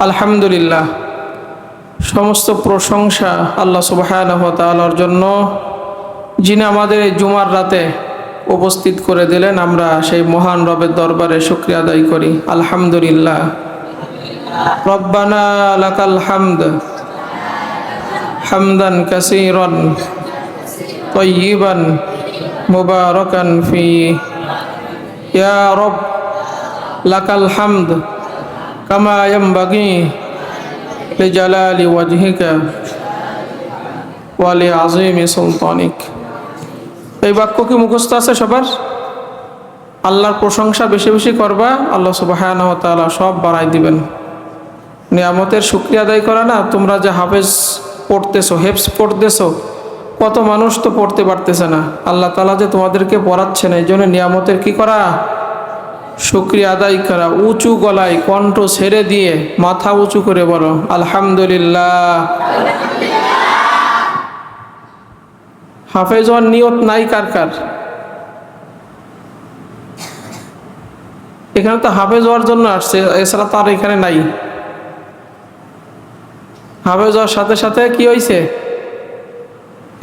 আলহামদুলিল্লাহ সমস্ত প্রশংসা আল্লাহ সুবাহর জন্য যিনি আমাদের এই জুমার রাতে উপস্থিত করে দিলেন আমরা সেই মহান রবের দরবারে শুক্রিয়া আদায় করি আলহামদুলিল্লাহ রব্বানা লাকাল হামদ হামদান কাসীরান طيبا مباركا فيه يا رب لك الحمد كما ينبغي لجلال وجهك ولعظيم سلطانك এই বাক্য কি মুখস্থ আছে সবার আল্লাহর প্রশংসা বেশি বেশি করবা আল্লাহ সুবাহান তাআলা সব বাড়াই দিবেন নিয়ামতের শুক্রিয়া আদায় করা না তোমরা যে হাফেজ পড়তেছো হেফস পড়তেছো কত মানুষ তো পড়তে পারতেছে না আল্লাহ তালা যে তোমাদেরকে পড়াচ্ছেন এই জন্য নিয়ামতের কি করা শুক্রিয়া আদায় করা, উঁচু গলায় কণ্ঠ ছেড়ে দিয়ে মাথা উঁচু করে বলো, আলহামদুলিল্লাহ। হাফেজ হওয়ার নিয়ত নাই কার কার? এখানে তো হাফেজ হওয়ার জন্য আসছে, এছাড়া তার এখানে নাই। হাফেজ হওয়ার সাথে সাথে কি হয়েছে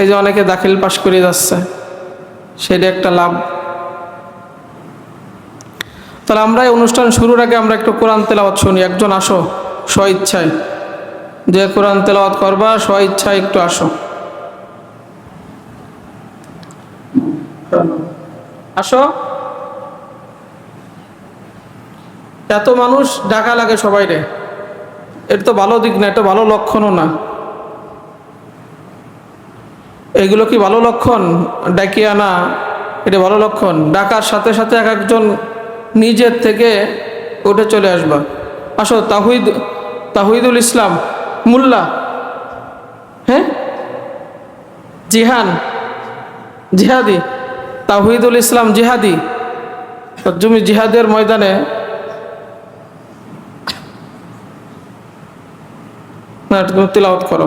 এই যে অনেকে দাখিল পাশ করে যাচ্ছে, সেটা একটা লাভ। তাহলে আমরা এই অনুষ্ঠান শুরুর আগে আমরা একটু কোরআন তেলাওয়াত শুনি। একজন আসো স্ব ইচ্ছায় যে কোরআন তেলাওয়াত করবা স্ব ইচ্ছায় একটু আসো। আসো। এত মানুষ ডাকা লাগে সবাই রে। এটা তো ভালো দিক না, এটা ভালো লক্ষণও না। এগুলো কি ভালো লক্ষণ? ডাকি আনা এটা ভালো লক্ষণ। ডাকার সাথে সাথে এক একজন নিজের থেকে উঠে চলে আসবা। আসো, তাহিদ, তাহিদুল ইসলাম, মুল্লা হ্যাঁ? জিহান, জিহাদি, তাহিদুল ইসলাম, জিহাদি। তুমি জিহাদের ময়দানে না, তুমি তিলাওয়াত করো।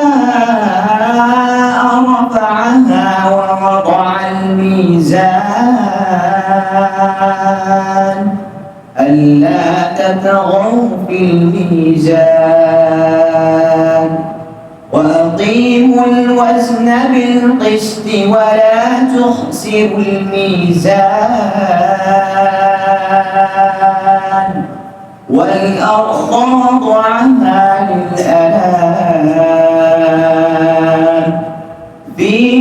رفعها ووضع الميزان. ألا تطغوا في الميزان. وأقيموا الوزن بالقسط ولا تخسروا الميزان. والأرض وضعها للأنام.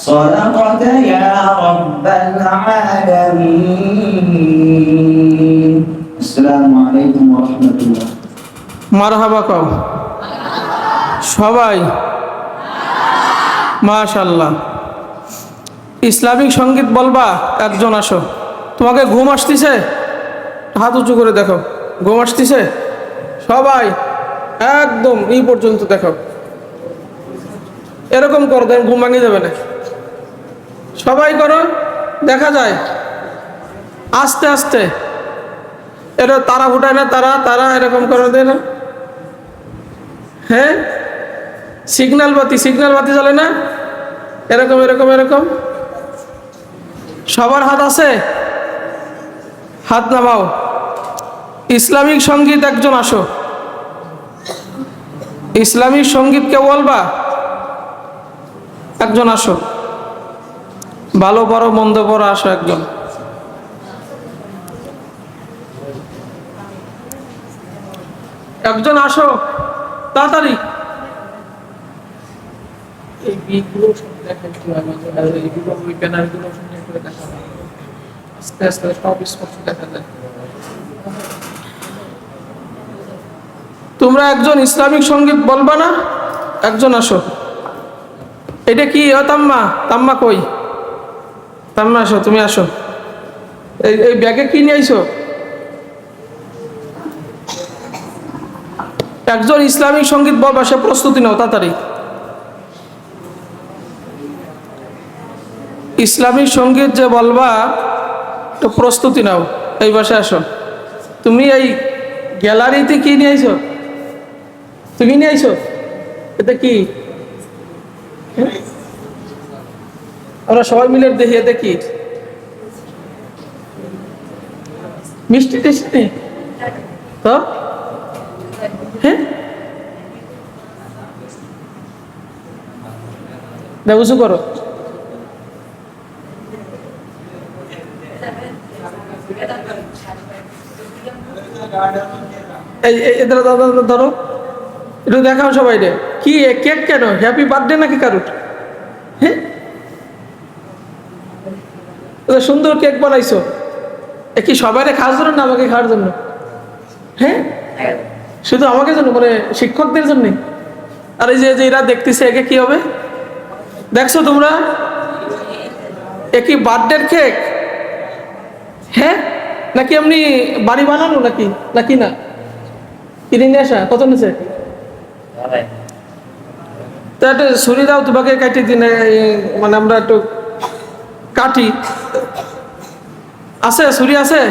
صدقت يا رب العالمين السلام عليكم ورحمة الله মারহাবা কও সবাই মাশাল্লাহ ইসলামিক সঙ্গীত বলবা একজন আসো তোমাকে ঘুম আসতিছে হাত উঁচু করে দেখো ঘুম আসতিছে সবাই একদম এই পর্যন্ত দেখো এরকম করো দেখো ঘুম ভাঙে যাবে না সবাই করো দেখা যায়। আস্তে আস্তে। এটা তারা ফুটায় না, তারা তারা এরকম করে দেয় না। হ্যাঁ? সিগন্যাল বাতি সিগন্যাল বাতি জ্বলে না? এরকম এরকম এরকম। সবার হাত আছে? হাত নামাও। ইসলামিক সংগীত একজন আসো। ইসলামিক সংগীত কে বলবা? একজন আসো। ভালো বড় মন্দ বড় আসো একজন একজন আসো তাড়াতাড়ি। এই বিগুলো দেখেন কীভাবে আর এইগুলো ওই ব্যানারগুলো সুন্দর করে দেখা যায় আস্তে আস্তে সব স্পষ্ট দেখা যায়। তোমরা একজন ইসলামিক সংগীত বলবা না? একজন আসো। এটা কি? ও তাম্মা তাম্মা কই? তাম্মা আসো, তুমি আসো। এই এই ব্যাগে কি নিয়ে আইছো? একজন ইসলামিক সংগীত বলবা সে প্রস্তুতি নাও, তাড়াতাড়ি। ইসলামিক সংগীত যে বলবা, তো প্রস্তুতি নাও, এই বাসে আসো। তুমি এই গ্যালারিতে কি নিয়ে আইছো? তুমি নিয়ে আইছো? এটা কি হ্যাঁ? আমরা সবাই মিলে দেখিয়ে দেখি। মিষ্টি টেস্টি তো? হ্যাঁ? উঁচু করো। ধরো। একটু দেখাও সবাই রে কি কেক কেন? হ্যাপি বার্থডে নাকি কারুর হ্যাঁ এত সুন্দর কেক বানাইছো। এ কি সবাই খাওয়ার জন্য না আমাকে খাওয়ার জন্য? হ্যাঁ? শুধু আমাকে জন্য মানে শিক্ষকদের জন্য? আর এই যে যে এরা দেখতেছে একে কি হবে? দেখছ তোমরা? এ কি বার্থডের কেক হ্যাঁ? নাকি এমনি বাড়ি বানানো নাকি? নাকি না? কিনে নিয়ে আসা? কত নিছে? তো একটা ছুরি দাও তোমাকে কাটি দিনে মানে আমরা একটু কাটি আছে, ছুরি আছে?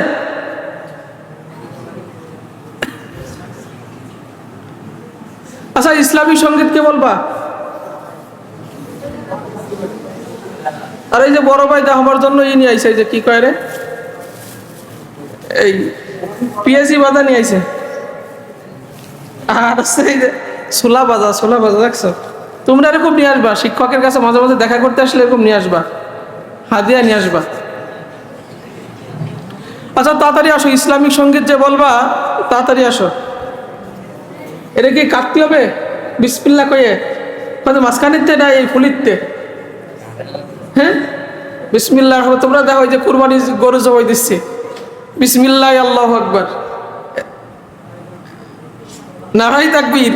আচ্ছা ইসলামী সংগীত কে বলবা? আর, এই যে বড় ভাই দেখাবার জন্য ই নিয়ে আইছে যে কি কয় রে? এই পিএসি বাজা নিয়ে আইছে। আর এই যে ছোলা বাজা সোলা বাজা, দেখছ? তোমরা এরকম নিয়ে আসবা, শিক্ষকের কাছে মাঝে মাঝে দেখা করতে আসলে এরকম নিয়ে আসবা। হাদিয়া নিয়ে আসবা। আচ্ছা তাড়াতাড়ি আসো, ইসলামিক সংগীত যে বলবা, তাড়াতাড়ি আসো। এটা কি কাটতে হবে? বিসপিল্লা কয়ে হয়তো মাঝখানিতে না, এই ফুলিতে হ্যাঁ? বিসমিল্লাহ হবে তোমরা দেখো যে কুরবানি গরু জবাই দিচ্ছে। বিসমিল্লাহ, আল্লাহ আকবার। নারাই তাকবীর।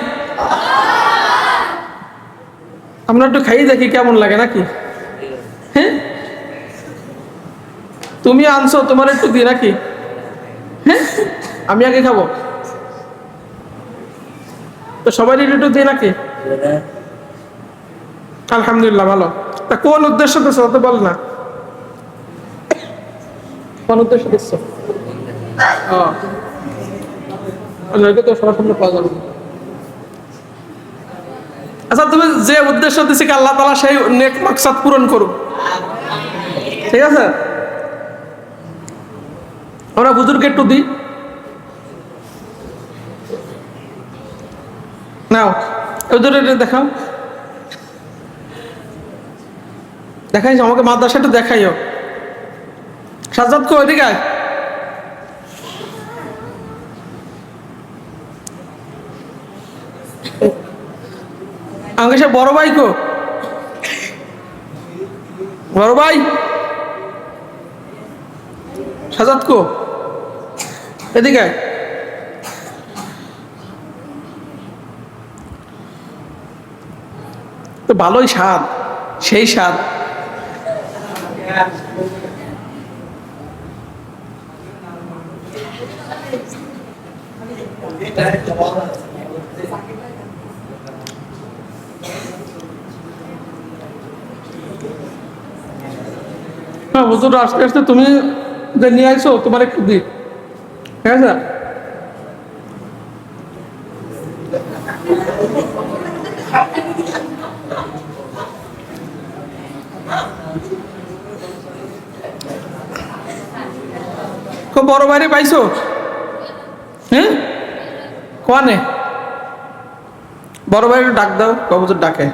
আমরা একটু খাই দেখি কেমন লাগে, নাকি? হ্যাঁ? তুমি আনছো, তোমার একটু দি নাকি হ্যাঁ? আমি আগে খাব। তো সবাই একটু দিয়ে নাকি আলহামদুলিল্লাহ, ভালো। তা কোন উদ্দেশ্য দিচ্ছ তো বল না। কোন উদ্দেশ্য দিচ্ছ তো পাওয়া যাবে। আচ্ছা তুমি যে উদ্দেশ্য কি আল্লাহ তালা সেই নেক মাকসাদ পূরণ করুক। ঠিক আছে? আমরা হুজুরকে একটু দিই। নাও দেখাও। দেখাই আমাকে মাদ্রাসাটা দেখাইও। সাজাদ কো এদিকে আয়। আমাকে সে বড় ভাই কো? বড় ভাই? সাজাদ কো? এদিকে তো ভালোই স্বাদ, সেই স্বাদ। হ্যাঁ হুজুর আস্তে আস্তে তুমি যে নিয়ে আইছো, তোমার একটু দিই। ঠিক আছে খুব বড় বাইরে পাইছো? হ্যাঁ? কোয়ানে? বড় বাইরে ডাক দাও কবুতর ডাকে।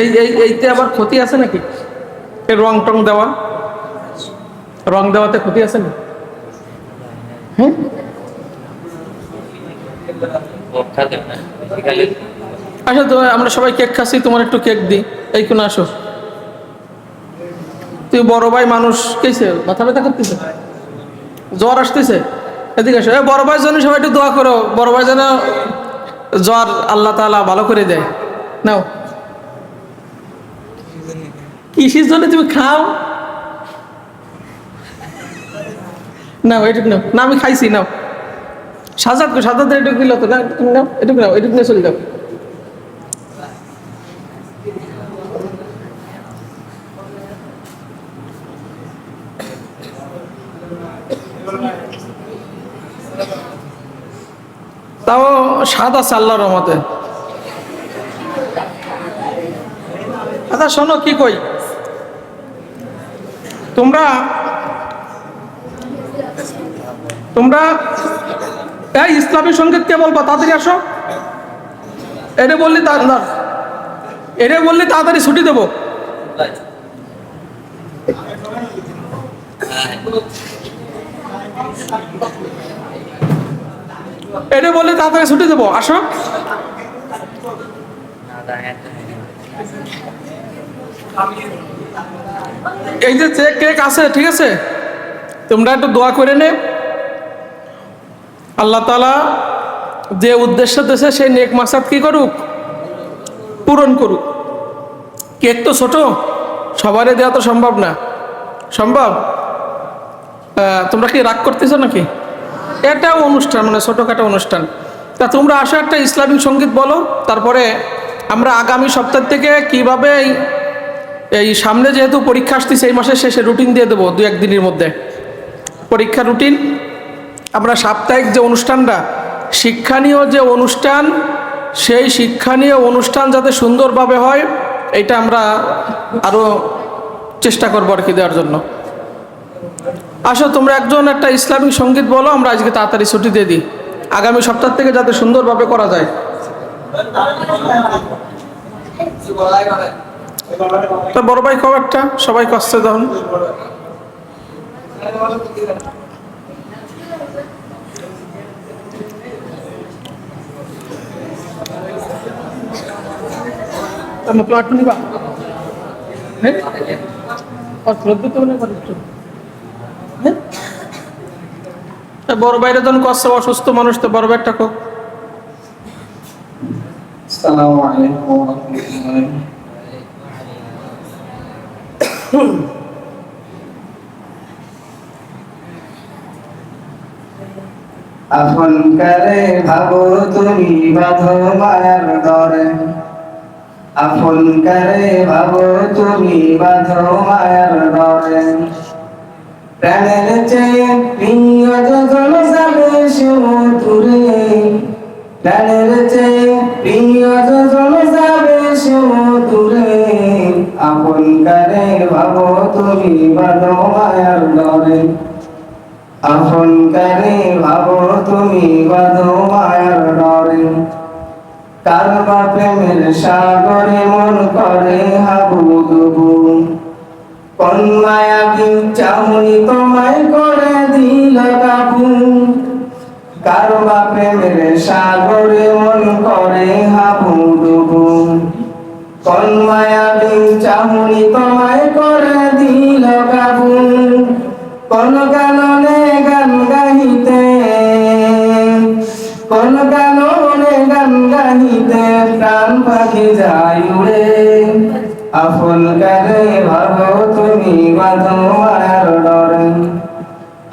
এই এই, এইতে আবার ক্ষতি আছে নাকি? এই রং টং দেওয়া? রং দেওয়াতে ক্ষতি আছে না হ্যাঁ আচ্ছা তো আমরা সবাই কেক খাচ্ছি, তোমার একটু কেক দিই। এই কোন আসো। তুই বড় ভাই মানুষ, কেছে? মাথা ব্যথা করতেছে? জ্বর আসতেছে? এদিকে আসো। বড় ভাইয়ের জন্য সবাই একটু দোয়া করো। বড় ভাই যেন জ্বর আল্লাহ তাআলা ভালো করে দেয়। নাও। কিসের জন্য তুমি খাও? নাও, এটুকু নাও। না, আমি খাইছি, নাও। সাজাদ সাজাদ এটুকু দিল তো। না, তুমি নাও, এটুকু নাও, এটুকু নিয়ে চলে যাও। তাও স্বাদ আছে আল্লাহর রহমতে। আচ্ছা শোনো, কি কই? তোমরা তোমরা, এই ইসলামী সংগীত কে বলবা? তাড়াতাড়ি আসো। এটা বললি এটা বললি তাড়াতাড়ি ছুটি দেবো। এটা বললি তাড়াতাড়ি ছুটি দেবো। আসো। এই যে চেক কেক আছে, ঠিক আছে? তোমরা একটু দোয়া করে নে। আল্লাহ তালা যে উদ্দেশ্য দেশে সেই নেক মাসাদ কি করুক? পূরণ করুক। কেক তো ছোট, সবারই দেওয়া তো সম্ভব না। সম্ভব? তোমরা কি রাগ করতেছো নাকি? এটা অনুষ্ঠান মানে ছোটোখাটো অনুষ্ঠান। তা তোমরা আসো একটা ইসলামিক সংগীত বলো, তারপরে আমরা আগামী সপ্তাহ থেকে কীভাবে এই এই সামনে যেহেতু পরীক্ষা আসতেছে, এই মাসের শেষে রুটিন দিয়ে দেবো দু একদিনের মধ্যে। পরীক্ষা রুটিন আমরা সাপ্তাহিক যে অনুষ্ঠানটা শিক্ষানীয় যে অনুষ্ঠান, সেই শিক্ষানীয় অনুষ্ঠান যাতে সুন্দরভাবে হয়, এটা আমরা আরও চেষ্টা করব আর কি দেওয়ার জন্য। আসো, তোমরা একজন একটা ইসলামিক সংগীত বলো, আমরা আজকে তাড়াতাড়ি ছুটি দিয়ে দিই। আগামী সপ্তাহ থেকে যাতে সুন্দরভাবে করা যায়। তা বড় ভাই কব একটা সবাই কষ্টে তখন প্লাট নিবা? হ্যাঁ? বড় বাইরে যখন কষ্ট অসুস্থ মানুষ তো বড় বাইরটা কোক আসসালামু আলাইকুম আফনকারে ভাবো তুমি বাঁধো মায়ার দরে। আফনকারে ভাবো তুমি বাঁধো মায়ার দরে। প্রাণের চেয়ে প্রিয় যখন যাবে সমুদ্রে, প্রাণের চেয়ে প্রিয় যখন যাবে আপন করে ভাবো তুমি বাঁধো মায়ার ডরে আপন করে ভাবো তুমি বাঁধো মায়ার ডরে কারবা প্রেমের সাগরে মন করে হাবু দুবু। কোন মায়াবী চামুনি তোমায় করে দিল কাবু। কারবা প্রেমের সাগরে মন করে হাবু ডুবু কোন মায়াবী চামুনি তোমায় করে দিল কাবু কোন গান গাইতে কোন গান গাইতে প্রাণ পাখি যায় উড়ে আপন কারে ভাবো তুমি বাঁধো মায়ার ডরে।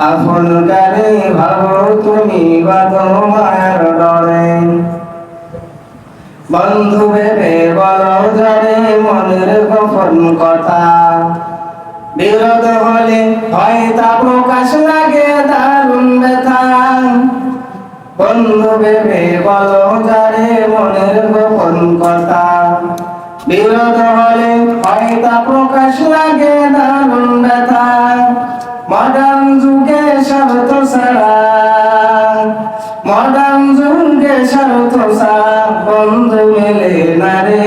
আপন কারে ভাবো তুমি বাঁধো মায়ার ডরে। বন্ধু ভেবে বলো যারে মনের গোপন কথা। বিরোধ হলে হয় তা প্রকাশ লাগে দারুণ ব্যথা। বন্ধু ভেবে বলো যারে মনের গোপন কথা। বিরোধ হলে হয় তা প্রকাশ লাগে দারুণ ব্যথা। বন্ধু মেলে না রে।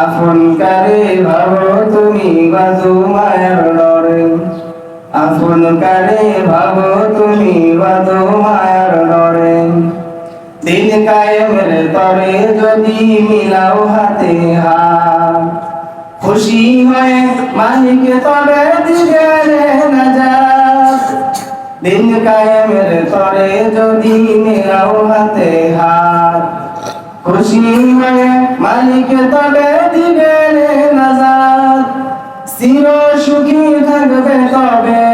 আপন কারে ভাবো তুমি বাজু মায়ের ডরে আপন কারে ভাবো তুমি বাজু মায়ের ডরে দিন কায়েমের তরে যদি মিলাও হাতে হাত। খুশি হয়ে মালিক তবে দিবে রে নাজাত দিন কায়েমের তরে যদি মিলাও হাতে হাত। খুশি হয়ে মালিক তবে দিবে রে নাজাত চির সুখী থাকবে তবে।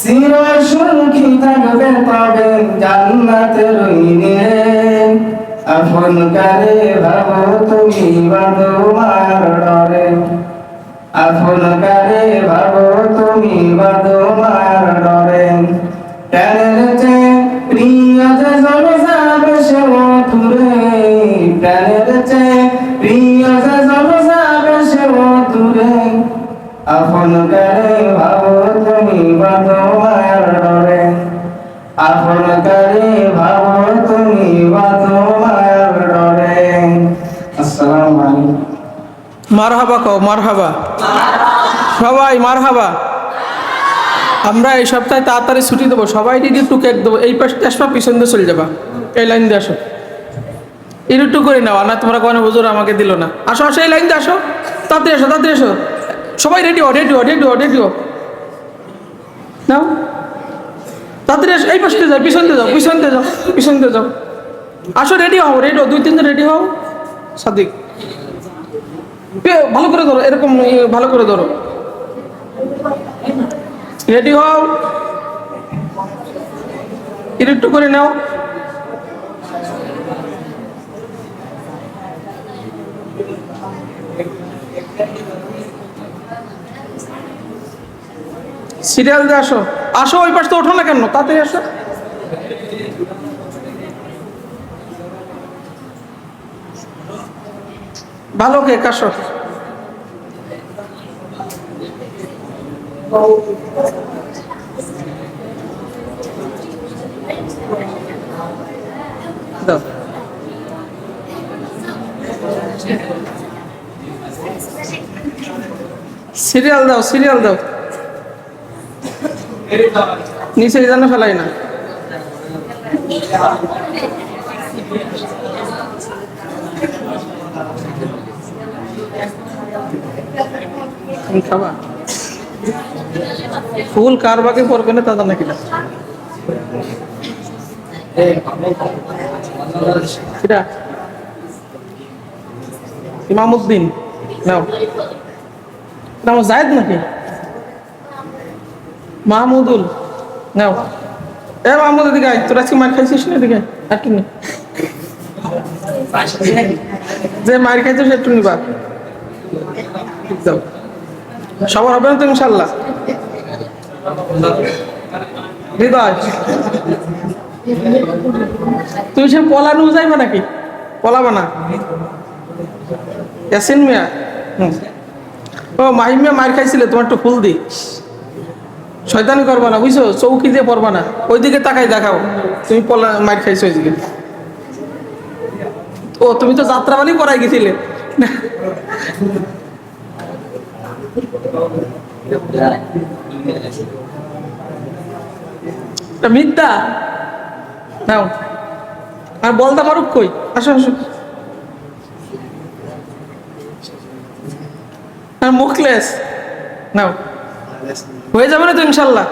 চির সুখী থাকবে তবে জান্নাতে রইনে আপন কারে ভাবো তুমি বাঁধো মার ডরে। আপন কারে ভাবো তুমি বাঁধো মার মারহাবা কও, মারহাবা। সবাই মারহাবা। আমরা এই সপ্তাহে তাড়াতাড়ি ছুটি দেবো, সবাই একটু কেক দেবো। এই পাশ আসবা, পিছন দিয়ে চলে যাবা। এই লাইন দিয়ে আসো। একটু করে নাও না তোমরা কোনো হুজুর আমাকে দিল না। আসো আসো, এই লাইন দিয়ে আসো। তাড়াতাড়ি আসো তাড়াতাড়ি আসো। সবাই রেডি হো রেডি হো রেডি হো রেডি হো নাও। তাড়াতাড়ি এই পাশে যাও পিছনতে যাও পিছনতে যাও পিছনতে যাও। আসো রেডি হও রেডি হও, দুই, তিনজন রেডি হও। সাদিক। ভালো করে ধরো, এরকম ভালো করে ধরো। রেডি হও। একটু করে নাও। সিরিয়াল দিয়ে আসো। আসো, ওই পাশ তো ওঠো না কেন? তাড়াতাড়ি আসো। ভালো কে দাও। সিরিয়াল দাও সিরিয়াল দাও। নিচে যেন ফেলাই না। খাবা? ফুল কার বাকে পড়বে না দাদা নাকি না সেটা ইমামুদ্দিন নাও। নাম জায়দ নাকি? মাহমুদুল, নাও। এ মাহমুদ, এদিকে আয়। তোর আজকে মার খাইছিস না এদিকে একটু নে যে মার খাইছিস একটু দাও সবার হবে না তো ইনশাল্লাহ? হৃদয়। তুই সে পলানু যাইবা নাকি? পলাবা না? ইয়াসিন মিয়া। ও মাহিম মিয়া মার খাইছিলে, তোমার একটু ফুল দি। শয়তানি করবা না, বুঝছ? চৌকি দিয়ে পড়বা না। ওইদিকে তাকাই দেখাও। তুমি পলা মার খাইছো ওইদিকে। ও, তুমি তো যাত্রা যাত্রাবালি করাই গেছিলে। মিথ্যা। নাও। আর বলতা মারুক কই? আসো আসো। মুখলেস। নাও। হয়ে যাবে না তো ইনশাল্লাহ?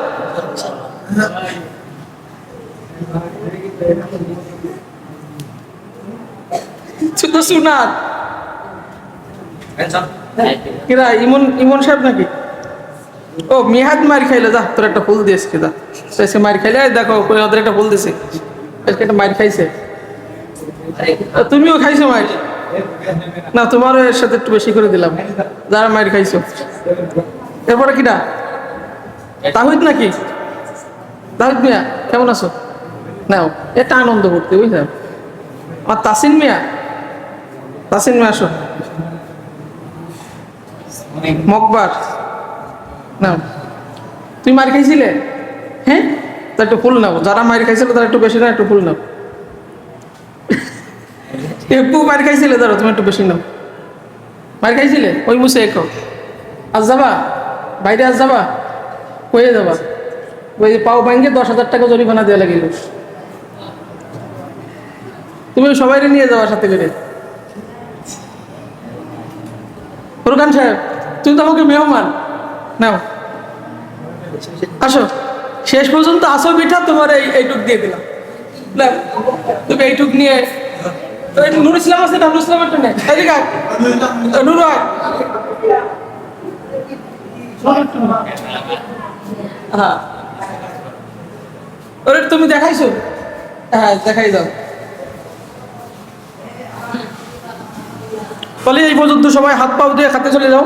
শুধু সুনার কিরা, ইমন ইমন সাহেব নাকি? ও মার খাইলে, যা, তোর একটা ফুল দিয়েছে, যা। মার খাইলে দেখো ওদের একটা ফুল দিছে আজকে একটা মার খাইছে। তুমিও খাইছো মায়ের না, তোমারও এর সাথে একটু বেশি করে দিলাম। যারা মায়ের খাইছো। এরপরে কিটা তাহিদ নাকি? তাহিদ মিয়া, কেমন আছো? নাও, এটা আনন্দ করতে, বুঝলাম। আর তাসিন মিয়া? তাসিন মিয়া, আসো। মকবার, নাও। তুই মার খাইছিলে? হ্যাঁ? তা একটু ফুল নাও। যারা মার খাইছিল, তারা একটু বেশি না একটু ফুল নাও। একটু মার খাইছিলে, ধরো, তুমি একটু বেশি নাও। মার খাইছিলে? ওই মুসে একক আজ যাবা? বাইরে আজ যাবা? কয়ে যাবা ওই পাও ব্যাংকে দশ হাজার টাকা জরিমানা দেওয়া লাগিল। তুমি সবাই নিয়ে যাওয়া সাথে করে ফুরকান সাহেব, তুমি তো আমাকে মেহমান। নাও। আসো। শেষ পর্যন্ত আসো পিঠা তোমার এই এইটুক দিয়ে দিলাম। তুমি এইটুক নিয়ে নুর ইসলাম আছে না? নুর ইসলামের নেই। এদিকে। নুর। হ্যাঁ। ওরে, তুমি দেখাইছো? হ্যাঁ দেখাই দাও। তাহলে এই পর্যন্ত সবাই হাত পাও দিয়ে খাতে চলে যাও।